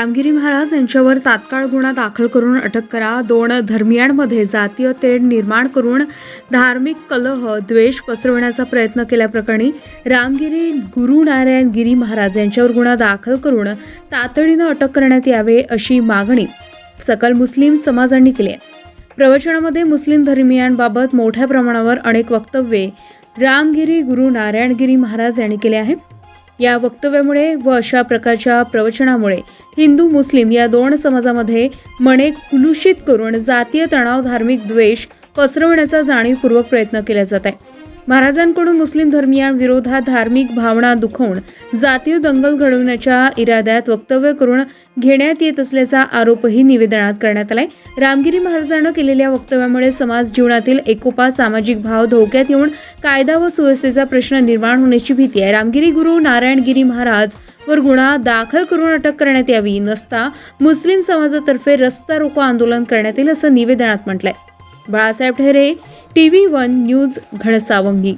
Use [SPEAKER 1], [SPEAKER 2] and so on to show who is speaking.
[SPEAKER 1] रामगिरी महाराज यांच्यावर तात्काळ गुन्हा दाखल करून अटक करा. दोन धर्मियांमध्ये जातीय तेढ निर्माण करून धार्मिक कलह द्वेष पसरवण्याचा प्रयत्न केल्याप्रकरणी रामगिरी गुरु नारायण गिरी महाराज यांच्यावर गुन्हा दाखल करून तातडीनं अटक करण्यात यावे अशी मागणी सकल मुस्लिम समाजांनी केली आहे. प्रवचनामध्ये मुस्लिम धर्मियांबाबत मोठ्या प्रमाणावर अनेक वक्तव्ये रामगिरी गुरु नारायणगिरी महाराज यांनी केले आहे या वक्तव्यामुळे व अशा प्रकारच्या प्रवचनामुळे हिंदू मुस्लिम या दोन समाजामध्ये मने कुलुषित करून जातीय तणाव धार्मिक द्वेष पसरवण्याचा जाणीवपूर्वक प्रयत्न केला जात आहे. महाराजांकडून मुस्लिम धर्मियांविरोधात धार्मिक भावना दुखवून जातीय दंगल घडवण्याच्या इराद्यात वक्तव्य करून घेण्यात येत असल्याचा आरोपही निवेदनात करण्यात आलाय. रामगिरी महाराजांना केलेल्या वक्तव्यामुळे समाज जीवनातील एकोपा सामाजिक भाव धोक्यात येऊन कायदा व सुव्यवस्थेचा प्रश्न निर्माण होण्याची भीती आहे. रामगिरी गुरु नारायणगिरी महाराज वर गुन्हा दाखल करून अटक करण्यात यावी नसता मुस्लिम समाजातर्फे रस्ता रोको आंदोलन करण्यात येईल असं निवेदनात म्हटलंय. बाळासाहेब ठेरे T V one news Ghansawangi